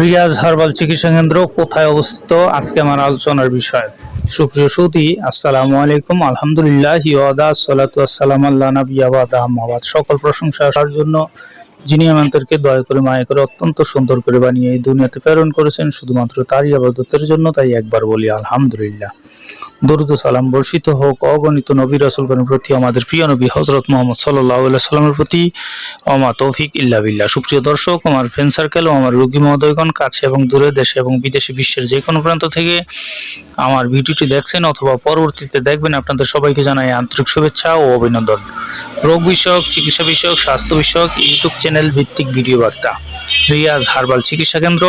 Riaz herbal চিকিৎসা কেন্দ্র কোথায় অবস্থিত? আজকে আমার আলোচনার বিষয়। সুপ্রিয় সৌদি আসসালামু আলাইকুম। আলহামদুলিল্লাহ সালাম আল্লাহ নবী সকল প্রশংসা আসার জন্য যিনি আমাদেরকে দয়া করে মায়া করে অত্যন্ত সুন্দর করে বানিয়ে এই দুনিয়াতে প্রেরণ করেছেন, শুধুমাত্র তারই আবাদতের জন্য তাই একবার বলি আলহামদুলিল্লাহ। দরুদ সালাম বর্ষিত হোক। অগণিত নবী রাসুলগণের প্রতি আমাদের প্রিয় নবী হজরত মোহাম্মদ সাল্লাহ সাল্লামের প্রতি অমা তৌফিক ইল্লা বিল্লাহ। সুপ্রিয় দর্শক, আমার ফ্রেন্ড সার্কেল ও আমার রোগী মহোদয়গণ কাছে এবং দূরে দেশে এবং বিদেশে বিশ্বের যে কোনো প্রান্ত থেকে আমার ভিডিওটি দেখছেন অথবা পরবর্তীতে দেখবেন, আপনাদের সবাইকে জানাই আন্তরিক শুভেচ্ছা ও অভিনন্দন। রোগ বিষয়ক, চিকিৎসা বিষয়ক, স্বাস্থ্য বিষয়ক, ইউটিউব চ্যানেল ভিত্তিক ভিডিও বার্তা রিয়াজ হার্বাল চিকিৎসা কেন্দ্র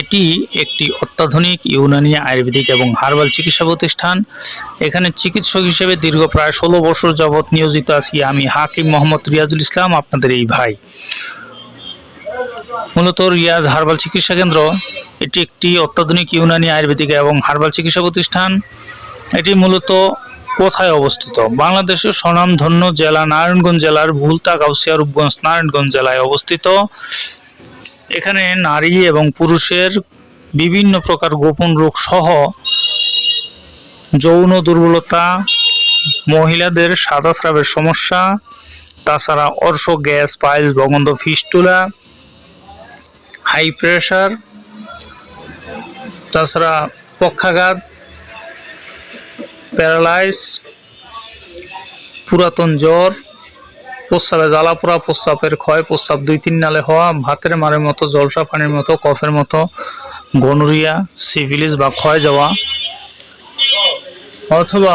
এটি একটি অত্যাধুনিক ইউনানি আয়ুর্বেদিক এবং হার্বাল চিকিৎসা প্রতিষ্ঠান। এখানে চিকিৎসক হিসেবে দীর্ঘ প্রায় ষোলো বছর যাবৎ নিয়োজিত আছি আমি, হাকিম মোহাম্মদ রিয়াজুল ইসলাম, আপনাদের এই ভাই। মূলত রিয়াজ হার্বাল চিকিৎসা কেন্দ্র, এটি একটি অত্যাধুনিক ইউনানি আয়ুর্বেদিক এবং হার্বাল চিকিৎসা প্রতিষ্ঠান। এটি মূলত কোথায় অবস্থিত? বাংলাদেশের স্বনামধন্য জেলা নারায়ণগঞ্জ জেলার ভুলতা গাউসিয়া রূপগঞ্জ নারায়ণগঞ্জ জেলায় অবস্থিত। এখানে নারী এবং পুরুষের বিভিন্ন প্রকার গোপন রোগ সহ যৌন দুর্বলতা, মহিলাদের সাদা স্রাবের সমস্যা, তাছাড়া অর্শ, গ্যাস পাইলস বগন্ধ, ফিস্টুলা, হাই প্রেশার, তাছাড়া পক্ষাঘাত, প্যারালাইস, পুরাতন জ্বর প্রস্রাবে জ্বালা পোড়া প্রস্রাবের ক্ষয়, প্রস্রাব দুই তিন নালে হওয়া, ভাতের মারের মতো, জলসা পানির মতো, কফের মতো, গনুরিয়া, সিভিলিস বা ক্ষয় যাওয়া, অথবা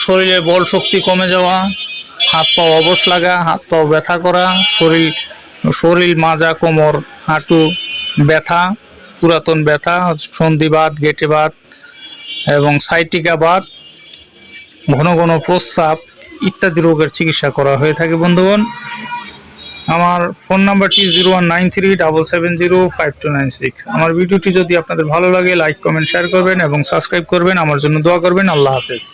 শরীরে বল শক্তি কমে যাওয়া, হাত পা অবশ লাগা, হাত পা ব্যথা করা, শরীর শরীর মাজা, কোমর, হাঁটু ব্যথা, পুরাতন ব্যথা, সন্ধিবাত, গেটেবাত এবং সাইটিকা বাত ঘন ঘন প্রস্রাব ইত্যাদি রোগের চিকিৎসা করা হয়ে থাকে, বন্ধুগণ। আমার ফোন নাম্বারটি zero one nine three double seven zero five two nine six. আমার ভিডিওটি যদি আপনাদের ভালো লাগে, লাইক, কমেন্ট, শেয়ার করবেন এবং সাবস্ক্রাইব করবেন। আমার জন্য দোয়া করবেন। আল্লাহ হাফেজ।